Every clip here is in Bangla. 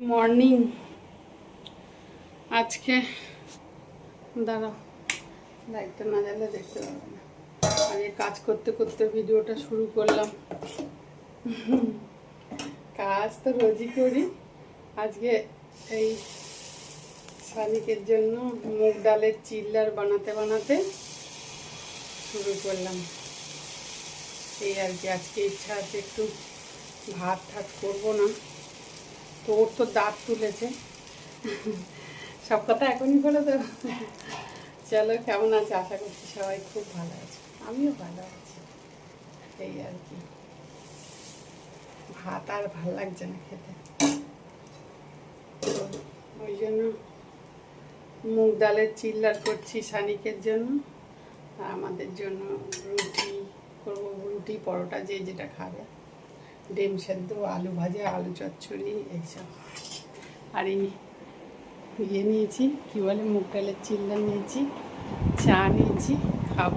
মর্নিং। আজকে, দাঁড়াও। লাইটটা না জ্বালে দেখতে পাবে আজকে কাজ করতে করতে ভিডিওটা শুরু করলাম। কাজ তো রোজই করি। আজকে এই শালিকের জন্য মুগ ডালের চিল্লার বানাতে বানাতে শুরু করলাম। এই আর কি, আজকে ইচ্ছা আছে একটু ভাত ঠাত করব না। তো ওর তো দাঁত তুলেছে। সব কথা এখনই বলে তো চলো, কেমন আছে? আশা করছি সবাই খুব ভালো আছে। আমিও ভালো আছি। এই আর কি। ভাত আর ভালো লাগছে না খেতে। ওই জন্য মুগ ডালের চিল্লার করছি শানিকের জন্য। আর আমাদের জন্য রুটি করব। রুটি, পরোটা যে যেটা খাবে। ডিম সেদ্ধ, আলু ভাজা, আলু চচ্চড়ি, এইসব। আর এই ইয়ে নিয়েছি, কী বলে, মুগ ডালের চিল্লা নিয়েছি, চা নিয়েছি, খাব।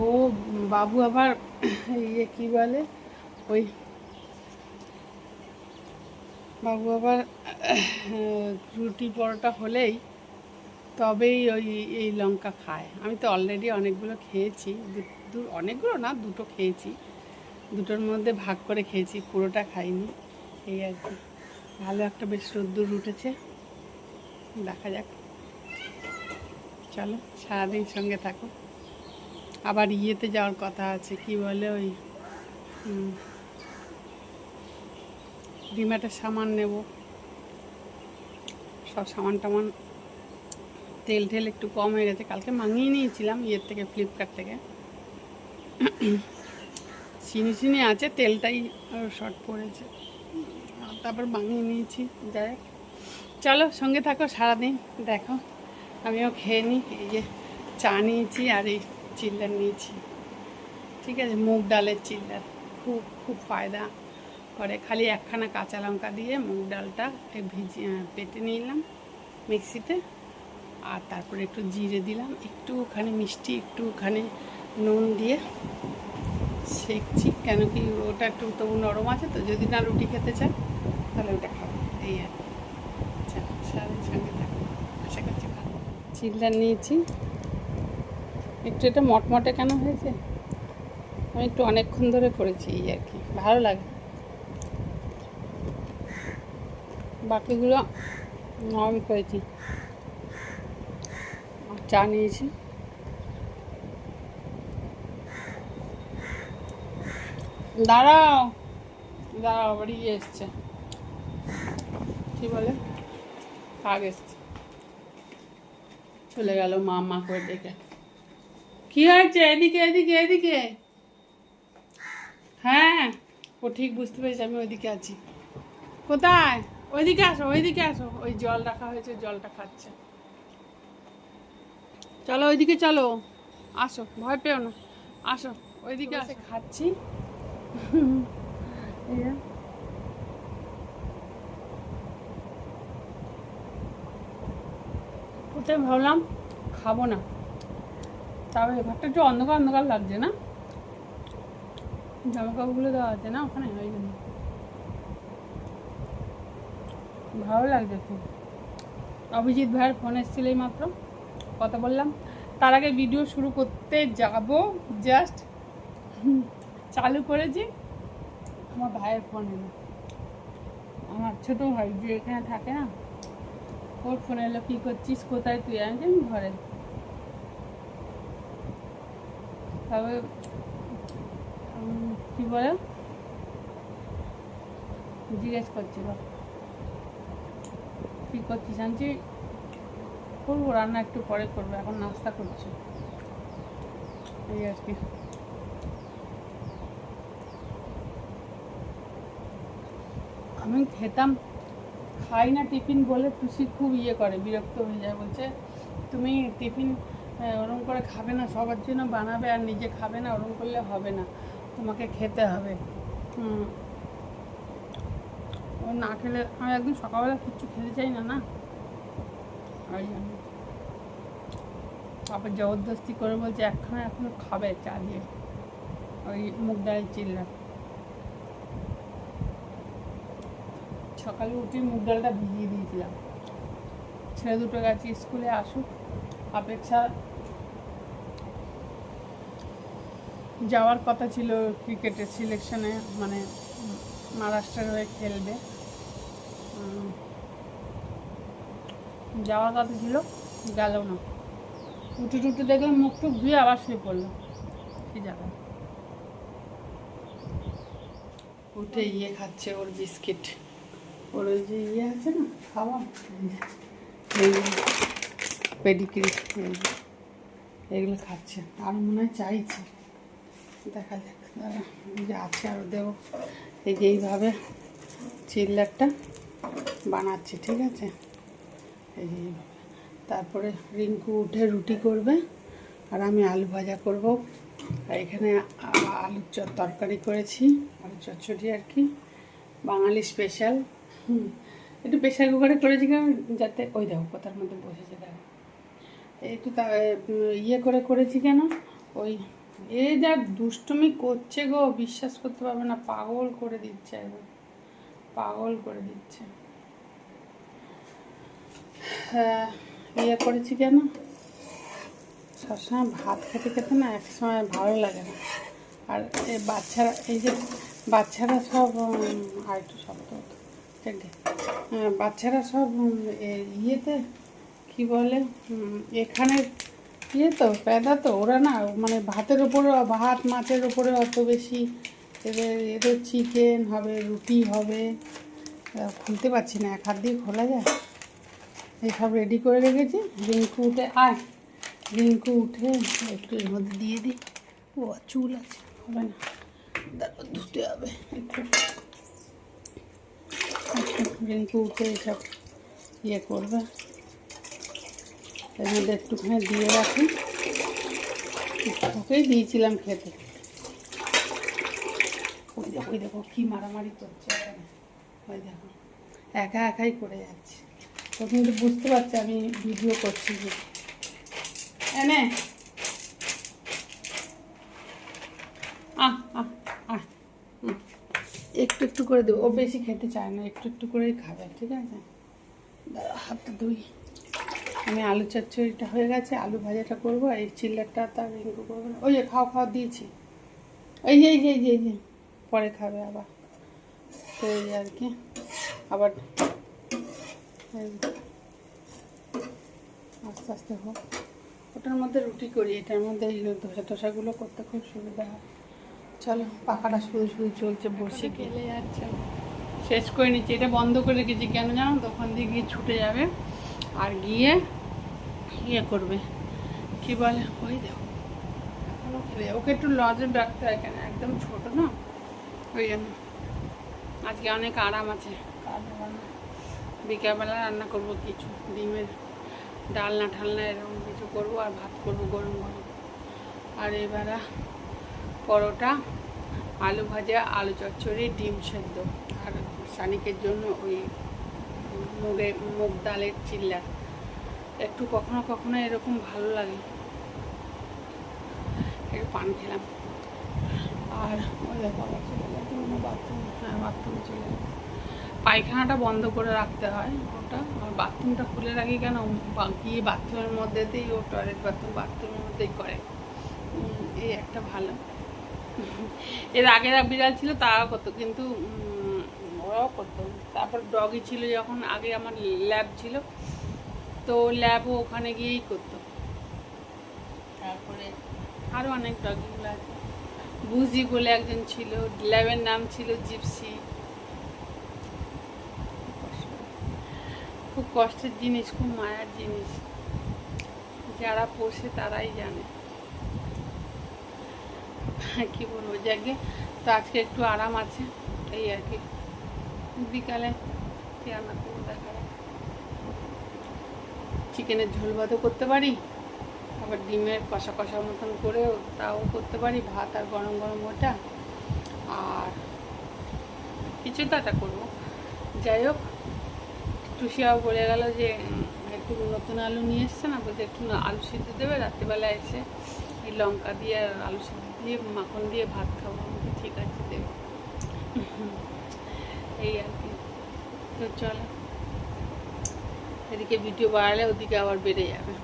ও বাবু আবার ইয়ে কী বলে, ওই বাবু আবার রুটি পরোটা হলেই তবেই ওই এই লঙ্কা খায়। আমি তো অলরেডি অনেকগুলো খেয়েছি অনেকগুলো না, দুটো খেয়েছি। দুটোর মধ্যে ভাগ করে খেয়েছি, পুরোটা খাইনি। এই আর কি। ভালো একটা বেশ রোদ্দুর উঠেছে। দেখা যাক। চলো, সারাদিন সঙ্গে থাকো। আবার ইয়েতে যাওয়ার কথা আছে, কি বলে ওই ডিমাটের সামান নেব। সব সামান টামান তেল টেল একটু কম হয়ে গেছে। কালকে মাঙিয়ে নিয়েছিলাম ইয়ের থেকে ফ্লিপকার্ট থেকে। চিনি চিনি আছে, তেলটাই শর্ট পড়েছে। তারপর বানিয়ে নিয়েছি, যাই। চলো, সঙ্গে থাকো, সারাদিন দেখো। আমিও খেয়ে নিই, এই যে চা নিয়েছি আর এই চিল্লার নিয়েছি। ঠিক আছে, মুগ ডালের চিল্লার। খুব খুব ফায়দা করে। খালি একখানা কাঁচা লঙ্কা দিয়ে মুগ ডালটা ভিজিয়ে পেটে নিলাম মিক্সিতে। আর তারপরে একটু জিরে দিলাম, একটুখানি মিষ্টি, একটুখানি নুন দিয়ে। শেখছি কেন কি ওটা একটু তবু নরম আছে তো, যদি না রুটি খেতে চায়, তাহলে ওটা খাব। এই আর আচ্ছা সারাদিন আশা করছি নিয়েছি। একটু এটা মটমটে কেন হয়েছে? আমি একটু অনেকক্ষণ ধরে করেছি, এই আর কি। ভালো লাগে। বাকিগুলো নরম করেছি। চা নিয়েছি। দাঁড়াও। দাঁড়াও আবার ইয়ে এসছে। কি বলে? কাক এসছে? চলে গেল মা মা করে ডেকে। কি হয়েছে? এদিকে এদিকে এদিকে। হ্যাঁ ও ঠিক বুঝতে পেরেছি আমি ওইদিকে আছি। কোথায়? ওইদিকে আসো ওইদিকে আসো। ওই জল রাখা হয়েছে জলটা খাচ্ছে। চলো ওইদিকে চলো। আসো ভয় পেও না। আসো ওইদিকে আসে। খাচ্ছি। যে। ভাবলাম খাব না। তবে ঘরটা একটু অন্ধকার অন্ধকার লাগছে না? জামা কাপড়গুলো দেওয়া আছে না ওখানে? ওই জন্য। ভালো লাগছে খুব। অভিজিৎ ভাইয়ের ফোন এসেছিল এই মাত্র। কথা বললাম। তার আগে ভিডিও শুরু করতে যাব। জাস্ট চালু করেছি। আমার ভাইয়ের ফোন এলো। আমার ছোটো ভাই যে এখানে থাকে না, ওর ফোন এলো, কী করছিস? কোথায় তুই? আমি ঘরে। তবে কী বলে? জিজ্ঞেস করছিল, কী করছিস? আনছি, করব, রান্না একটু পরে করব, এখন নাস্তা করছি। এই আর কি। আমি খেতাম, খাই না টিফিন বলে টুসি খুব ইয়ে করে, বিরক্ত হয়ে যায়, বলছে, তুমি টিফিন ওরম করে খাবে না, সবার জন্য বানাবে আর নিজে খাবে না, ওরম করলে হবে না, তোমাকে খেতে হবে। ও না খেলে, আমি একদিন সকালবেলা কিচ্ছু খেতে চাই না না? ওই জন্য তারপর জবরদস্তি করে বলছে, একখানা এখনও খাবে চা দিয়ে। ওই মুগ ডালের চিল্লা। সকালে উঠে মুগ ডালটা ভিজিয়ে দিয়েছিলাম। ছেলে দুটো গেছে স্কুলে আসুক, অপেক্ষা যাওয়ার কথা ছিল ক্রিকেটের সিলেকশনে মানে মহারাষ্ট্রের হয়ে খেলবে। যাওয়ার কথা ছিল, গেল না। উঠে টুটে দেখলাম মুখ টুক ধুয়ে আবার শুয়ে পড়ল। কি যাবে উঠে ইয়ে খাচ্ছে ওর বিস্কিট। ওর ওই যে ইয়ে আছে না খাওয়া। পেডিক্রি এগুলো খাচ্ছে। আর মনে হয় চাইছে। দেখা যাক দাঁড়া, যে আছে আরও দেবো এই যে এইভাবে চিল্লারটা বানাচ্ছি ঠিক আছে? এই যে। তারপরে রিঙ্কু উঠে রুটি করবে আর আমি আলু ভাজা করব। আর এখানে আলুর তরকারি করেছি আলু চচ্চড়ি আর কি। বাঙালি স্পেশাল হুম। একটু প্রেশার কুকারে করেছি কারণ যাতে ওই দেখো কোথার মধ্যে বসেছে, দেখো। একটু তা ইয়ে করে করেছি কেন? ওই, এ যা দুষ্টুমি করছে গো, বিশ্বাস করতে পারবে না, পাগল করে দিচ্ছে একদম। পাগল করে দিচ্ছে। হ্যাঁ ইয়ে করেছি কেন? সবসময় ভাত খেতে খেতে না এক সময় ভালো লাগে না। আর এই বাচ্চারা, এই যে বাচ্চারা সব আর একটু শব্দ হতো। বাচ্চারা সব ইয়েতে, কি বলে এখানে ইয়ে তো, প্যাদা তো, ওরা না মানে ভাতের ওপরে ভাত, মাছের ওপরে অত বেশি এদের এদের চিকেন হবে, রুটি হবে খুলতে পারছি না, এক হাত দিয়ে খোলা যায়। এসব রেডি করে রেখেছি। রিঙ্কু উঠে, আয়। রিঙ্কু উঠে একটু এর মধ্যে দিয়ে দিই। ও, চুল আছে, হবে না। তারপর ধুতে হবে একটু উঠে এসব ইয়ে করবে। এর মধ্যে একটুখানি দিয়ে রাখি ওকেই দিয়েছিলাম খেতে। ওই দেখো ওই দেখো, কী মারামারি করছে ওই দেখো, একা একাই করে যাচ্ছে। ও কিন্তু বুঝতে পারছে, আমি ভিডিও করছি যে। এনে। আহ আহ। একটু একটু করে দেবো। ও বেশি খেতে চায় না, একটু একটু করেই খাবে, ঠিক আছে? হাতটা ধুই। আমি আলু চচ্চড়িটা হয়ে গেছে, আলু ভাজাটা করব এই চিল্লারটা তার রিঙ্কু করব না। ওই যে খাওয়া খাওয়া দিয়েছি। এই যে এই যে এই যে পরে খাবে আবার। তো এই আর কি, আবার আস্তে আস্তে হোক। ওটার মধ্যে রুটি করি, এটার মধ্যে এই ধোসা টোসাগুলো করতে খুব সুবিধা হয়। চলো পাখাটা শুধু শুধু চলছে বসে। গেলে যাচ্ছে শেষ করে নিচ্ছি। এটা বন্ধ করে রেখেছি কেন জানো? দোকান দিয়ে গিয়ে ছুটে যাবে আর গিয়ে ইয়ে করবে। কি বলে? ওই দেখো। ওকে একটু লজে রাখতে হয় কেন? একদম ছোট না? ওই জন্য। আজকে অনেক আরাম আছে। বিকেলবেলা রান্না করব কিছু ডিমের ডালনা ঠালনা এরকম কিছু করব আর ভাত করব গরম গরম। আর এবারে পরোটা, আলু ভাজা, আলু চচ্চড়ি, ডিম সেদ্ধ। আর সানিকের জন্য ওই মুগে, মুগ ডালের চিল্লা। একটু কখনো কখনো এরকম ভালো লাগে। একটু পান খেলাম। আর ওই বাথরুম হ্যাঁ বাথরুমে চলে পায়খানাটা বন্ধ করে রাখতে হয় ওটা। আর বাথরুমটা খুলে রাখি কেন? গিয়ে বাথরুমের মধ্যেতেই ও টয়লেট বাথরুম বাথরুমের মধ্যেই করে। এই একটা ভালো। এর আগের বিড়াল ছিল, তারাও করতো। কিন্তু ওরাও করতো। তারপর ডগি ছিল যখন, আগে আমার ল্যাব ছিল। তো ল্যাবও ওখানে গিয়েই করতো। তারপরে আরও অনেক ডগিগুলো আছে। বুঝি বলে একজন ছিল ল্যাবের নাম ছিল জিপসি। খুব কষ্টের জিনিস, খুব মায়ার জিনিস। যারা পোষে তারাই জানে। কি বলব, যাকে তো আজকে একটু আরাম আছে, এই আর কি। বিকালে রান্না করব দেখা চিকেনের ঝোল ভাতও করতে পারি, আবার ডিমের কষা কষার মতন করেও তাও করতে পারি, ভাত আর গরম গরম ওটা। আর কিছু তো একটা করব। যাই হোক, টুসিয়াও বলে গেল যে একটু নতুন আলু নিয়ে এসছে না, বলছে একটু আলু সিদ্ধ দেবে রাত্রিবেলা এসে এই লঙ্কা দিয়ে আলু সিদ্ধ দিয়ে মাখন দিয়ে ভাত খাব আমি বলছি, ঠিক আছে দেবে এই আর কি। তো চলো। এদিকে ভিডিও বাড়ালে ওদিকে আবার বেড়ে যাবে।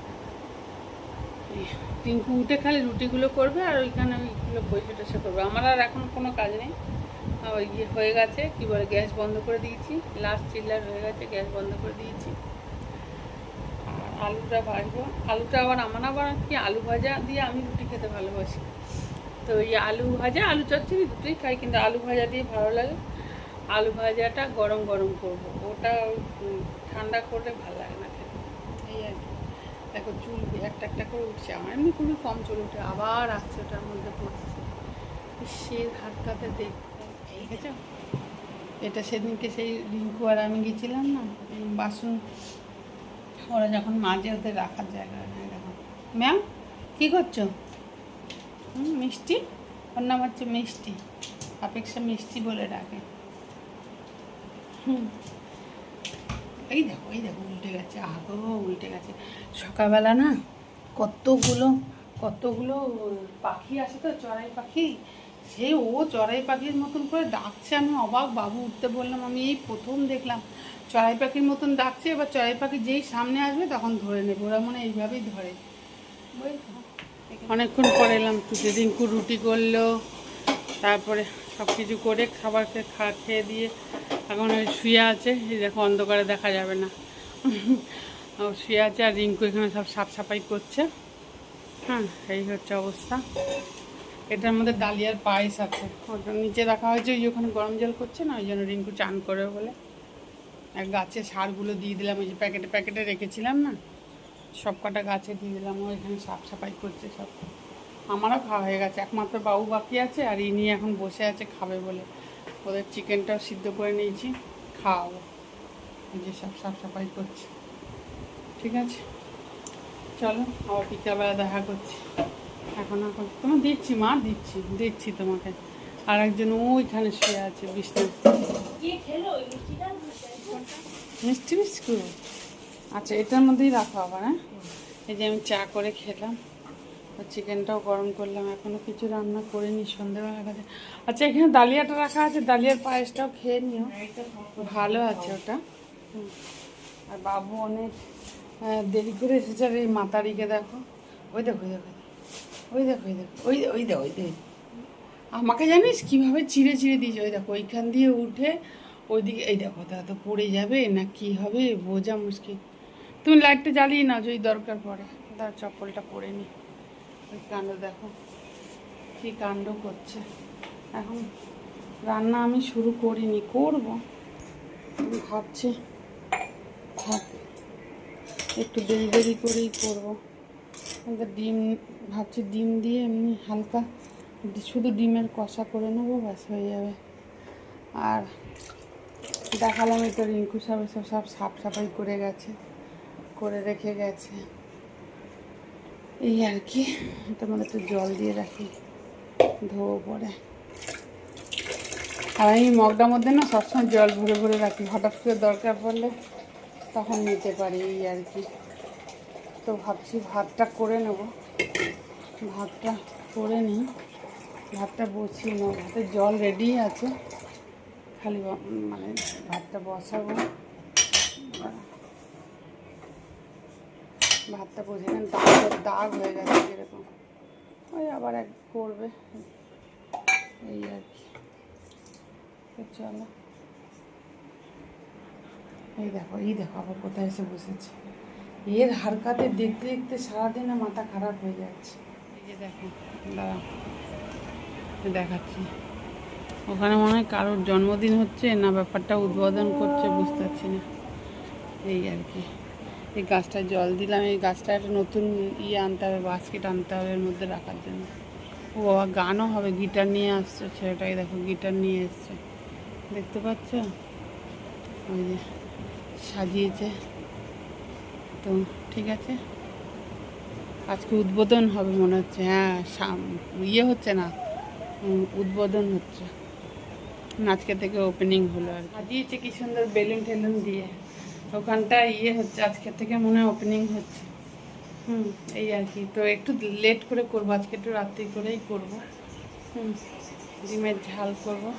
টিঙ্কু উঠে খালি রুটিগুলো করবে আর ওইখানে ওইগুলো বসে টসে করবে। আমার আর এখন কোনো কাজ নেই। ওই ইয়ে হয়ে গেছে কি বলে গ্যাস বন্ধ করে দিয়েছি। লাস্ট চিল্লার হয়ে গেছে গ্যাস বন্ধ করে দিয়েছি। আর আলুটা ভাজবো। আলুটা আবার আমার আবার কি আলু ভাজা দিয়ে আমি রুটি খেতে ভালোবাসি। তো এই আলু ভাজা, আলু চচ্চড়ি দুটোই খাই, কিন্তু আলু ভাজা দিয়ে ভালো লাগে। আলু ভাজাটা গরম গরম করব। ওটা ঠান্ডা করলে ভালো লাগে না খেতে। এই আর কি। দেখো, চুল একটা একটা করে উঠছে। আমার এমনি খুবই কম চুল উঠে, আবার আসছে ওটার মধ্যে পড়ছে। সে হাত কাতে দেখতে এই গেছো এটা সেদিনকে সেই রিঙ্কু আর আমি গেছিলাম না বাসন। ওরা যখন মাঝে ওদের রাখার জায়গা ম্যাম, কী করছ? মিষ্টি। ওর নাম হচ্ছে মিষ্টি। অপেক্ষা মিষ্টি বলে ডাকে। হুম। এই দেখো এই দেখো, উল্টে গেছে। আগো উল্টে গেছে। সকালবেলা না কতগুলো কতগুলো পাখি আসে তো, চড়াই পাখি। সে ও চড়াই পাখির মতন করে ডাকছে। আমি অবাক, বাবু উঠতে বললাম, আমি এই প্রথম দেখলাম। চড়াই পাখির মতন ডাকছে। এবার চড়াই পাখি যেই সামনে আসবে তখন ধরে নেবে। ওরা মনে এইভাবেই ধরে। বুঝেছ? অনেকক্ষণ পরে এলাম তুতে রিঙ্কু রুটি করল, তারপরে সব কিছু করে খাবার খা, খেয়ে দিয়ে এখন ওই শুয়ে আছে। দেখো অন্ধকারে দেখা যাবে না। শুয়ে আছে আর রিঙ্কু এখানে সব সাফ সাফাই করছে। হ্যাঁ এই হচ্ছে অবস্থা। এটার মধ্যে ডালিয়ার পায়েস আছে। ওটা নিচে রাখা হয়েছে, ওই ওখানে গরম জল করছে না, ওই জন্য রিঙ্কু চান করে বলে। আর গাছে সারগুলো দিয়ে দিলাম, ওই যে প্যাকেটে প্যাকেটে রেখেছিলাম না সব কটা গাছে দিয়ে দিলাম ও এখানে সাফ সাফাই করছে সব। আমারও খাওয়া হয়ে গেছে একমাত্র বাবু বাকি আছে আর ইনি এখন বসে আছে খাবে বলে। ওদের চিকেনটাও সিদ্ধ করে নিয়েছি খাওয়াবো। যে সব সাফ সাফাই করছে। ঠিক আছে? চলো আবার বিকালবেলা দেখা করছি। এখন এখন তোমার দিচ্ছি মা দিচ্ছি দিচ্ছি তোমাকে। আর একজন ওইখানে শুয়ে আছে বিষ্ণু। মিষ্টি বিস্কুট? আচ্ছা এটার মধ্যেই রাখা হবে হ্যাঁ? এই যে আমি চা করে খেলাম চিকেনটাও গরম করলাম এখনও কিছু রান্না করিনি সন্ধ্যেবেলা কাছে আচ্ছা এখানে ডালিয়াটা রাখা আছে ডালিয়ার পায়েসটাও খেয়ে নিও। ভালো আছে ওটা। আর বাবু অনেক দেরি করে এসেছে, আর এই মাতারিকে দেখো। ওই দেখো ওই দেখো ওই দেখো ওই দেখো ওই দেখো ওই দেখো আমাকে জানিস কীভাবে চিড়ে চিড়ে দিয়েছে? ওই দেখো, ওইখান দিয়ে উঠে ওইদিকে, এই দেখো তো পড়ে যাবে, না কি হবে, বোঝা মুশকিল। তুমি লাইটটা জ্বালিয়ে নাও, যদি দরকার পড়ে। তার চপ্পলটা পরে নি। ওই কাণ্ড দেখো, কী কাণ্ড করছে। এখন রান্না আমি শুরু করিনি, করব। ভাবছি একটু দেরি দেরি করেই করব। ডিম, ভাবছি ডিম দিয়ে এমনি হালকা শুধু ডিমের কষা করে নেব, ব্যাস, হয়ে যাবে। আর দেখালাম তো রিঙ্কু এসব সব সাফ সাফাই করে গেছে। করে রেখে গেছে। এই আর কি, এটা মানে একটু জল দিয়ে রাখি, ধোবো পরে। আর আমি মগটার মধ্যে না সবসময় জল ভরে ভরে রাখি, হঠাৎ করে দরকার পড়লে তখন নিতে পারি, এই আর কি। তো ভাবছি ভাতটা করে নেব। ভাতটা করে নিই, ভাতটা বসিয়ে নেব। ভাতের জল রেডি আছে, খালি মানে ভাতটা বসাবো। ভাতটা বসে নেন দাগ দাগ হয়ে গেছে এরকম। ওই আবার এক করবে। এই আর কি। চলো। এই দেখো এই দেখো আবার কোথায় এসে বসেছে। এর হারকাতে দেখতে দেখতে সারাদিনে মাথা খারাপ হয়ে যাচ্ছে। এই যে দেখো দাঁড়া দেখাচ্ছি। ওখানে মনে হয় কারোর জন্মদিন হচ্ছে না ব্যাপারটা উদ্বোধন করছে, বুঝতে পারছি না। এই আর কি। এই গাছটায় জল দিলাম, এই গাছটা একটা নতুন ইয়ে আনতে হবে বাস্কেট আনতে হবে এর মধ্যে রাখার জন্য। ও বাবা, গানও হবে গিটার নিয়ে আসছে ছেলেটাকে, দেখো গিটার নিয়ে এসছে। দেখতে পাচ্ছ? ওই যে সাজিয়েছে। তো ঠিক আছে। আজকে উদ্বোধন হবে মনে হচ্ছে হ্যাঁ ইয়ে হচ্ছে না উদ্বোধন হচ্ছে। আজকে থেকে ওপেনিং হলো আর সাজিয়েছে কি সুন্দর বেলুন টেলুন দিয়ে। ওখানটা ইয়ে হচ্ছে আজকে থেকে মনে হয় ওপেনিং হচ্ছে। হুম, এই আর কি। তো একটু লেট করে করব, আজকে একটু রাত্রি করেই করব। হুম, ডিমের ঝাল করব।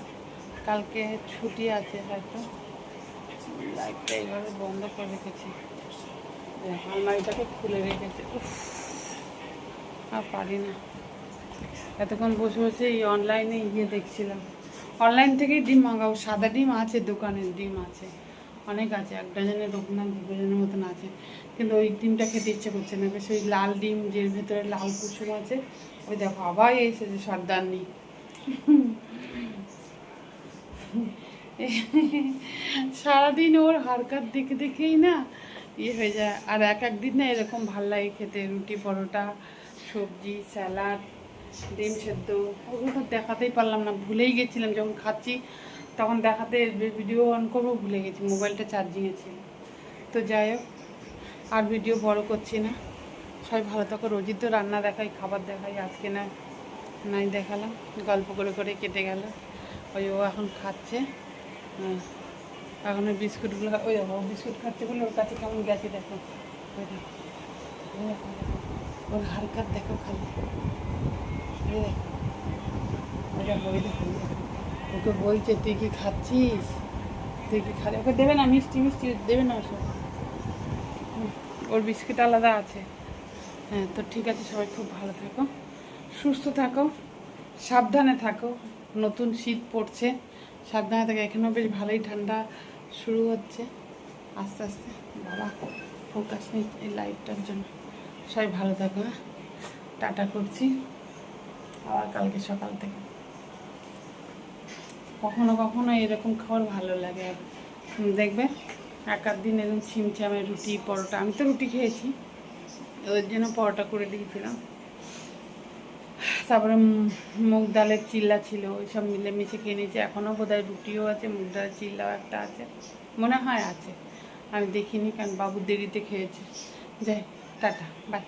কালকে ছুটি আছে হয়তো। লাইটটা এইভাবে বন্ধ করে রেখেছি। আলমারিটাকে খুলে রেখেছে। আর পারি না। এতক্ষণ বসে বসে এই অনলাইনে ইয়ে দেখছিলাম। অনলাইন থেকেই ডিম মাঙ্গাবো সাদা ডিম আছে, দোকানের ডিম আছে। অনেক আছে, এক ডজনের ওরকম না, দু ডজনের মতন আছে। কিন্তু ওই ডিমটা খেতে ইচ্ছে করছে না, বেশ ওই লাল ডিম যে ভেতরে লাল কুসুম আছে, ওই দেখো, আবার এসেছে সর্দারনি সারাদিন ওর হারকাত দেখে দেখেই না ইয়ে হয়ে যায়। আর এক এক দিন না এরকম ভালো লাগে খেতে, রুটি, পরোটা, সবজি, স্যালাড, ডিম সেদ্ধ, ওগুলো দেখাতেই পারলাম না। ভুলেই গেছিলাম, যখন খাচ্ছি তখন দেখাতে ভিডিও অন করব, ভুলে গেছি মোবাইলটা চার্জিংয়ে ছিল। তো যাই হোক, আর ভিডিও বড় করছি না। সবাই ভালো থাকো, রোজই তো রান্না দেখাই, খাবার দেখাই, আজকে না, নাই দেখালাম, গল্প করে করে কেটে গেল। ওই ও এখন খাচ্ছে হ্যাঁ। এখন ওই বিস্কুটগুলো, ওই দেখো, ও বিস্কুট খাচ্ছে বলে ওর কাছে কেমন গেছে দেখো। ওই দেখো। ওর হালকার দেখো খালি। দেখো, ওই দেখো। ওকে বলছে, তুই কি খাচ্ছিস? তুই কি খালি ওকে দেবে না, মিষ্টি মিষ্টি দেবে না ওসব। ওর বিস্কিট আলাদা আছে। হ্যাঁ তো ঠিক আছে, সবাই খুব ভালো থাকো, সুস্থ থাকো, সাবধানে থাকো। নতুন শীত পড়ছে, সাবধানে থাকো। এখানেও বেশ ভালোই ঠান্ডা শুরু হচ্ছে। আস্তে আস্তে, বাবা ফোকাস নেই এই লাইটটার জন্য। সবাই ভালো থাকো হ্যাঁ? টাটা করছি। আবার কালকে সকাল থেকে। কখনো কখনো এরকম খাবার ভালো লাগে। আর দেখবে? আধ দিন এরকম ছিমছামে রুটি, পরোটা, আমি তো রুটি খেয়েছি। ওদের জন্য পরোটা করে দিয়েছিলাম। তারপরে মুগ ডালের চিল্লা ছিল, ওই সব মিলেমিশে খেয়ে নিয়েছি। এখনও বোধহয় রুটিও আছে, মুগ ডালের চিল্লাও একটা আছে। মনে হয় আছে। আমি দেখিনি, কারণ বাবু দেরিতে খেয়েছে। যাই, টাটা, বাই।